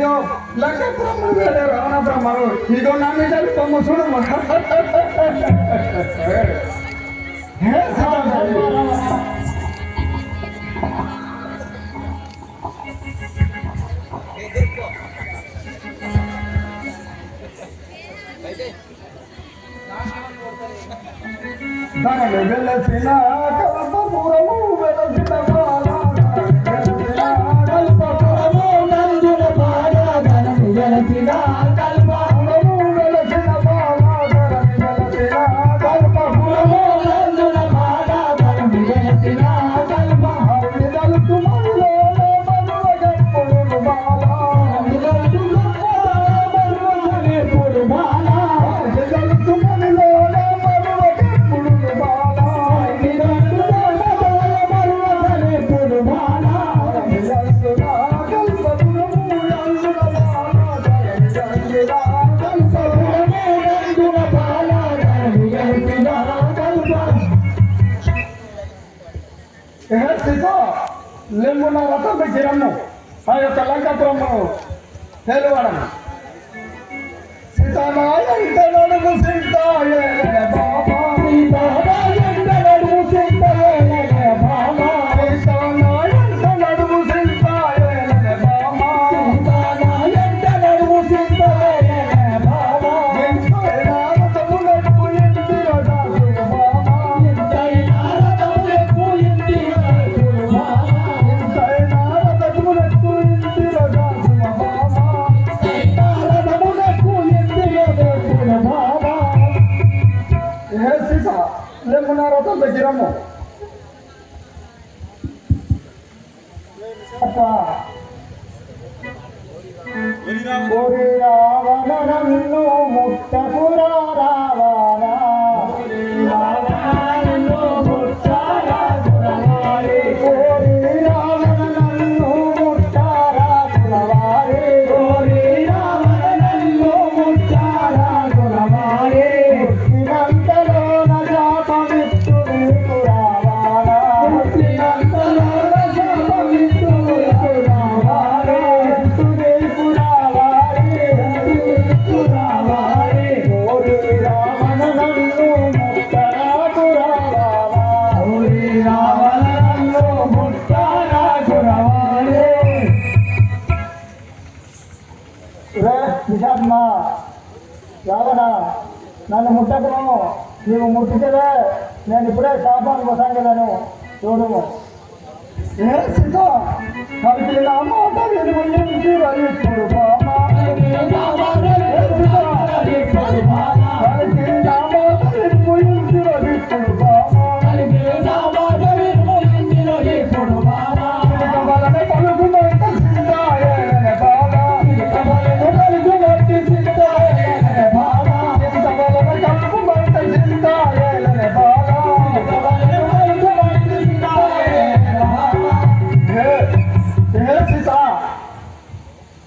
అయ్యో లక్ష బ్రహ్మలు వేరే రమణ బ్రహ్మలు ఇదో నా మీద తొమ్మ చూడమ్మ దాని వెళ్ళసిన ఎగర్తితో లింగున్న రథం పెట్టిరమ్ము ఆ యొక్క లంకపురము తేలివాడం సీతానాయ ఇంత నడుము సీతాయ బాబా. কোনো রতন বেশি রম ஒரு ராவணன் முட்டபுரா యావనా నన్ను ముట్టకము నీవు ముట్టితేవే నేను ఇప్పుడే శాపానికి వసాగలను చూడము సిద్ధం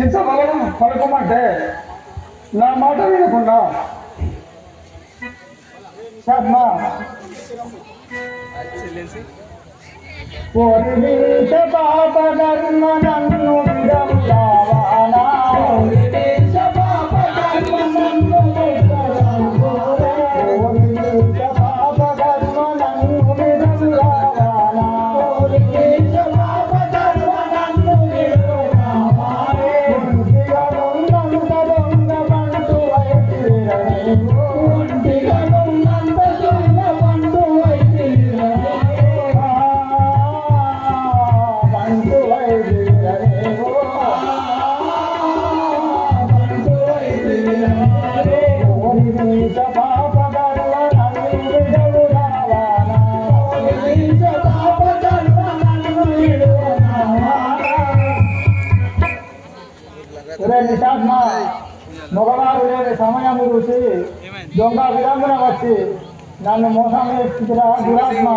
చింతమవనం పడకమంటే నా మాట వినకుండా. శర్మ. పాప నన్ను ఒరే నిషాత్మ మగవారు లేని సమయం చూసి దొంగ విలంబన వచ్చి నన్ను మోసం చేస్తుందిరా దురాత్మ.